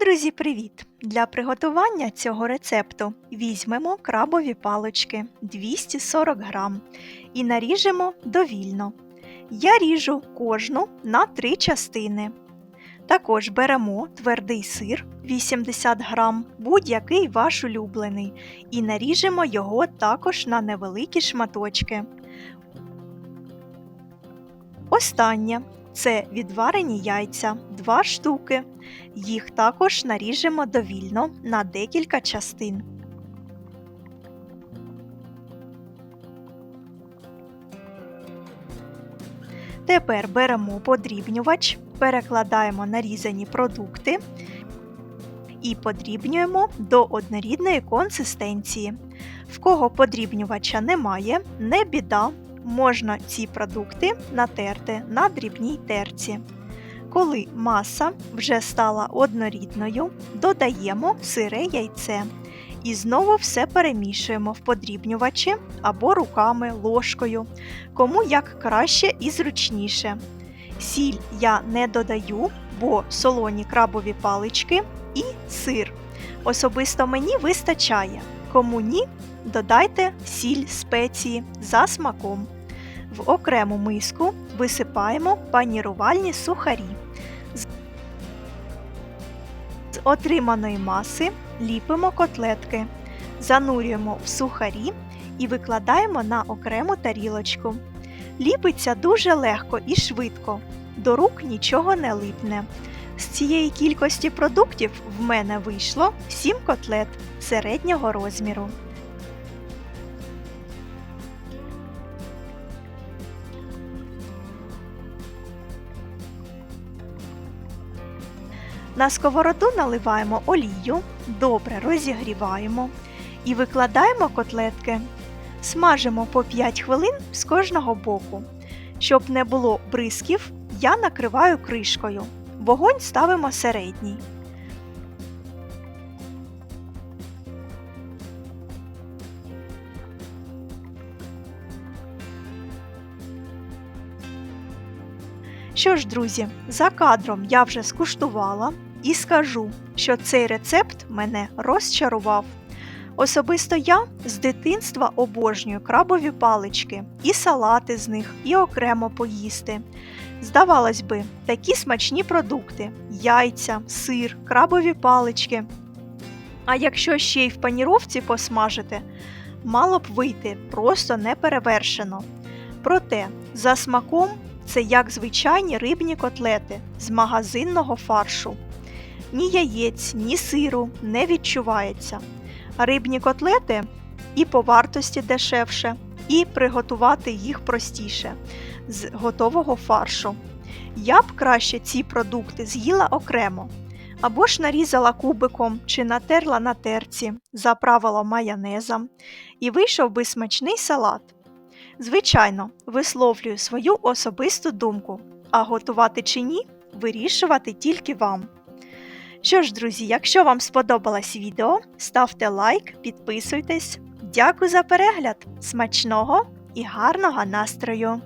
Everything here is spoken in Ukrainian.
Друзі, привіт! Для приготування цього рецепту візьмемо крабові палочки 240 грам і наріжемо довільно. Я ріжу кожну на три частини. Також беремо твердий сир 80 грам, будь-який ваш улюблений, і наріжемо його також на невеликі шматочки. Останнє це відварені яйця 2 штуки. Їх також наріжемо довільно на декілька частин. Тепер беремо подрібнювач, перекладаємо нарізані продукти і подрібнюємо до однорідної консистенції. В кого подрібнювача немає, не біда, можна ці продукти натерти на дрібній терці. Коли маса вже стала однорідною, додаємо сире яйце і знову все перемішуємо в подрібнювачі або руками, ложкою, кому як краще і зручніше. Сіль я не додаю, бо солоні крабові палички і сир. Особисто мені вистачає. Кому ні, додайте сіль спеції за смаком. В окрему миску висипаємо панірувальні сухарі. З отриманої маси ліпимо котлетки, занурюємо в сухарі і викладаємо на окрему тарілочку. Ліпиться дуже легко і швидко, до рук нічого не липне. З цієї кількості продуктів в мене вийшло 7 котлет середнього розміру. На сковороду наливаємо олію, добре розігріваємо і викладаємо котлетки. Смажимо по 5 хвилин з кожного боку. Щоб не було бризків, я накриваю кришкою. Вогонь ставимо середній. Що ж, друзі, за кадром я вже скуштувала і скажу, що цей рецепт мене розчарував. Особисто я з дитинства обожнюю крабові палички, і салати з них, і окремо поїсти. Здавалось би, такі смачні продукти: яйця, сир, крабові палички. А якщо ще й в паніровці посмажити, мало б вийти просто неперевершено. Проте, за смаком це як звичайні рибні котлети з магазинного фаршу. Ні яєць, ні сиру не відчувається. Рибні котлети і по вартості дешевше, і приготувати їх простіше з готового фаршу. Я б краще ці продукти з'їла окремо, або ж нарізала кубиком чи натерла на терці, заправила майонезом, і вийшов би смачний салат. Звичайно, висловлюю свою особисту думку, а готувати чи ні, вирішувати тільки вам. Що ж, друзі, якщо вам сподобалось відео, ставте лайк, підписуйтесь. Дякую за перегляд! Смачного і гарного настрою!